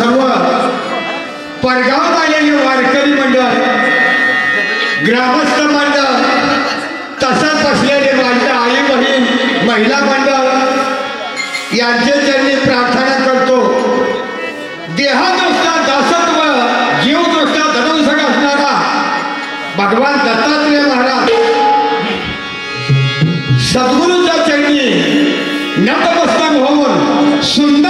सर्व परगावात आलेले वारकरी मंडळ ग्रामस्थ मंडळ तसंच असलेले माझ्या आई बहीण महिला मंडळ यांचे त्यांनी प्रार्थना करतो. देहादृष्ट्या दासत्व जीवदृष्ट्या धनंसक असणारा भगवान दत्तात्रय महाराज सद्गुरूच्या त्यांनी नतमस्तक होऊन सुंदर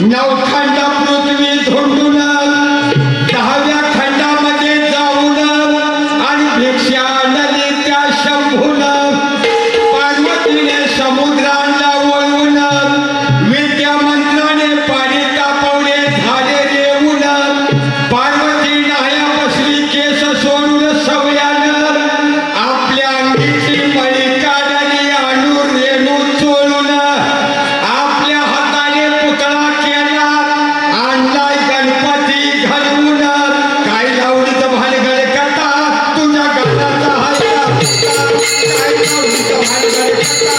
No. Let's go.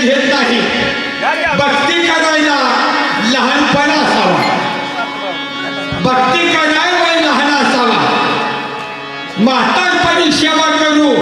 घेत नाही. भक्ती करायला लहानपण असावा. भक्ती करायला लहान असावा. म्हातारपणी सेवा करू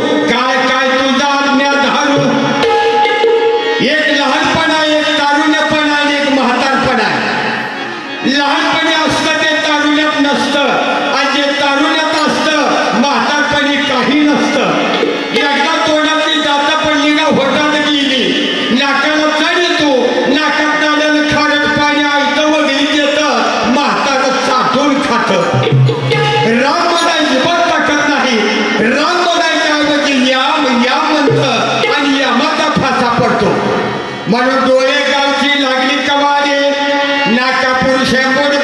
डोळेगावची लागली कमाली. नाकापूर शेपूर